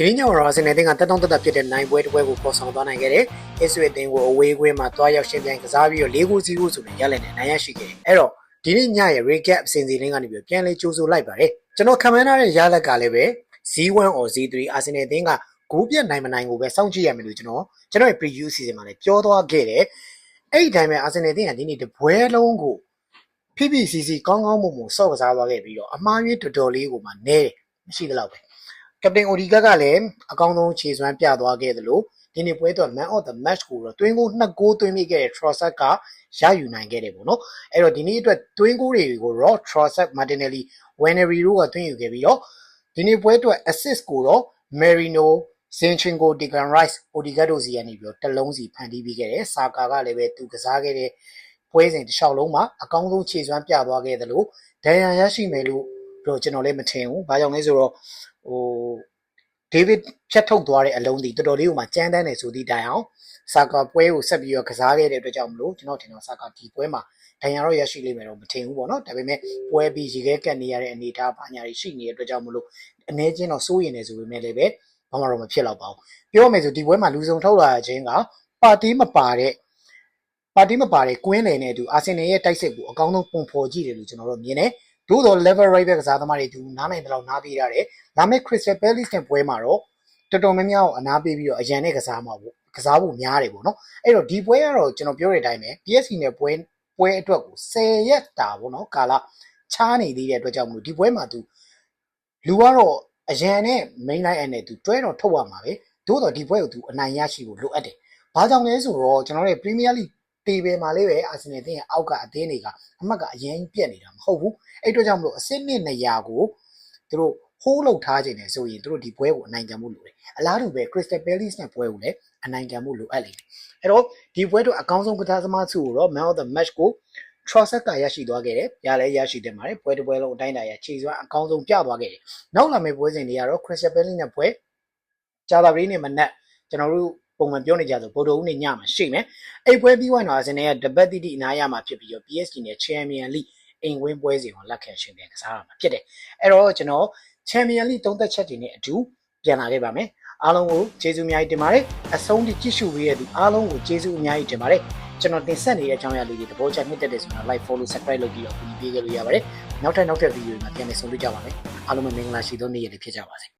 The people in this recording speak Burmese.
ဒီနေ့ညတော့အာဆင်နယ်အသင်းကတက်တောင့်တက်တာဖြစ်တဲ့နိုင်ပွဲတစ်ပွဲကိုပေါ်ဆောင်သွားနိုင်ခဲ့တယ်။အစ်ဆွေအသင်းကိုအဝေးကွင်းမှာတွားရောက်ရှင်ပြိုင်ကစားပြီးတော့၄ဂိုးစီးကိုဆိုတဲ့ရလဒ်နဲ့နိုင်ရရှိခဲ့တယ်။အဲ့တော့ဒီနေ့ညရဲ့ recap အစဉ်စီလင်းကနေပြီးပြန်လဲကြိုးဆိုလိုက်ပါတယ်။ကျွန်တော်ခံမှန်းထားတဲ့ရလဒ်ကလည်းပဲ Z1 or Z3 အာဆင်နယ်အသင်းကဂိုးပြတ်နိုင်မနိုင်ကိုပဲစောင့်ကြည့်ရမယ်လို့ကျွန်တော်ကျွန်တော်ရဲ့ preview အစီအစဉ်မှာလည်းပြောသွားခဲ့တယ်။အဲ့ဒီတိုင်းပဲအာဆင်နယ်အသင်းကဒီနေ့တပွဲလုံးကို PPCC ကောင်းကောင်းမွန်မွန်စော့ကစားသွားခဲ့ပြီးတော့အမှားကြီးတော်တော်လေးကိုမှနဲတယ်မရှိသလောက်ပဲ ကပတိန်အိုဒီဂတ်ကလည်းအကောင်းဆုံးခြေစွမ်းပြသွားခဲ့သလိုဒီနေ့ပွဲတော့ man of the match ကိုတော့တွင်းကိုနှစ်ဂိုးသွင်းမိခဲ့တဲ့ Trossard ကရယူနိုင်ခဲ့တယ်ပေါ့နော်အဲ့တော့ဒီနေ့အတွက်တွင်းကိုတွေကိုတော့ Trossard Martinelli Winery တို့ကသွင်းယူခဲ့ပြီးတော့ဒီနေ့ပွဲအတွက် assist ကိုတော့ Merino Zinchenko Declan Rice Odegaard တို့စီကနေပြီးတော့တစ်လုံးစီဖန်တီးပြီးခဲ့တယ်စာကာကလည်းပဲသူကစားခဲ့တဲ့ပွဲစဉ်တစ်လျှောက်လုံးမှာအကောင်းဆုံးခြေစွမ်းပြသွားခဲ့သလိုဒဏ်ရာရရှိမယ်လို့တော့ကျွန်တော်လည်းမထင်ဘူး။ဘာကြောင့်လဲဆိုတော့ ဟိုဒေးဗစ်ဖြတ်ထုတ်သွားတဲ့အလုံးဒီတော်တော်လေးကိုမှကြမ်းတမ်းတယ်ဆိုသည့်တိုင်အောင်စာကာပွဲကိုဆက်ပြီးတော့ကစားခဲ့တဲ့အတွက်ကြောင့်မလို့ကျွန်တော်ထင်တော့စာကာဒီပွဲမှာဒဏ်ရာတော့ရရှိလိမ့်မယ်တော့မထင်ဘူးပေါ့နော်ဒါပေမဲ့ပွဲပြီးရေခဲကတ်နေရတဲ့အနေအထားဘာညာတွေရှိနေတဲ့အတွက်ကြောင့်မလို့အနေချင်းတော့စိုးရင်နေဆိုပေမဲ့လည်းပဲဘာမှတော့မဖြစ်တော့ပါဘူးပြောမယ်ဆိုဒီပွဲမှာလူစုံထုတ်လာခြင်းကပါတီမပါတဲ့ပါတီမပါတဲ့ကွင်းလယ်နဲ့အတူအာဆင်နယ်ရဲ့တိုက်စစ်ကိုအကောင်းဆုံးပုံဖော်ကြည့်တယ်လို့ကျွန်တော်တို့မြင်တယ် သို့တော် level right ပဲကစားသမားတွေသူနားနိုင်တဲ့လောက်နားပေးရတယ်ဒါမဲ့ Crystal Palace နဲ့ပွဲမှာတော့တော်တော်များများကိုအနားပေးပြီးတော့အရန်နဲ့ကစားမှာပေါ့ကစားဖို့များတယ်ပေါ့နော်အဲ့တော့ဒီပွဲကတော့ကျွန်တော်ပြောတဲ့အတိုင်းပဲ PSG နဲ့ပွဲပွဲအတွက်ကို10ရက်တာပေါ့နော်ကာလချားနေသေးတဲ့အတွက်ကြောင့်မလို့ဒီပွဲမှာသူလူကတော့အရန်နဲ့ main line နဲ့သူတွဲတော့ထုတ်ရမှာပဲသို့တော့ဒီပွဲကိုသူအနိုင်ရရှိဖို့လိုအပ်တယ်ဘာကြောင့်လဲဆိုတော့ကျွန်တော်တို့ Premier League တေဘယ်မှာလေးပဲအာဆင်နယ်တင်းရဲ့အောက်ကအသင်းတွေကအမှတ်ကအရင်ပြက်နေတာမဟုတ်ဘူးအဲ့အတွက်ကြောင့်မလို့အစစ်နှစ်200ကိုသူတို့ဟိုးလောက်ထားခြင်းနဲ့ဆိုရင်သူတို့ဒီပွဲကိုအနိုင်ခံမှုလိုတယ်အလားတူပဲ Crystal Palace နဲ့ပွဲကိုလည်းအနိုင်ခံမှုလိုအပ်လိမ့်မယ်အဲ့တော့ဒီပွဲတော့အကောင်းဆုံးကစားသမားစုကိုတော့ Man of the Match ကို Trossard ကရရှိသွားခဲ့တယ်ရလည်းရရှိတယ်ပါတယ်ပွဲတစ်ပွဲလုံးအတိုင်းအတာရခြေစွမ်းအကောင်းဆုံးပြသွားခဲ့တယ်နောက်လာမယ့်ပွဲစဉ်တွေကတော့ Crystal Palace နဲ့ပွဲကြာတာပလေးနဲ့မနက်ကျွန်တော်တို့ ပုံမှန်ပြောနေကြဆိုဗိုလ်တော်ဦးနေညမှာရှိမယ်အိတ်ပွဲပြီးသွားတော့အစင်းရဲ့တပတ်တိတိအနားရမှာဖြစ်ပြီးတော့ PSG နဲ့ Champion League အိမ်ဝင်းပွဲစဉ်ကိုလက်ခံရှင်ပြန်ကစားရမှာဖြစ်တယ်အဲ့တော့ကျွန်တော် Champion League သုံးသက်ချက်တွေနဲ့အတူပြန်လာခဲ့ပါမယ်အားလုံးကိုကျေးဇူးအများကြီးတင်ပါတယ်အဆုံးထိကြည့်ရှုပေးတဲ့သူအားလုံးကိုကျေးဇူးအများကြီးတင်ပါတယ်ကျွန်တော်တင်ဆက်နေတဲ့အကြောင်းအရာလေးတွေသဘောကျနှစ်သက်တယ်ဆိုတော့ like follow subscribe လုပ်ပြီးတော့ကူညီပေးကြလို့ရပါတယ်နောက်ထပ်နောက်ထပ်ဗီဒီယိုတွေမှာပြန်လည်ဆုံတွေ့ကြပါမယ်အားလုံးပဲမင်္ဂလာရှိသောနေ့ရက်တွေဖြစ်ကြပါစေ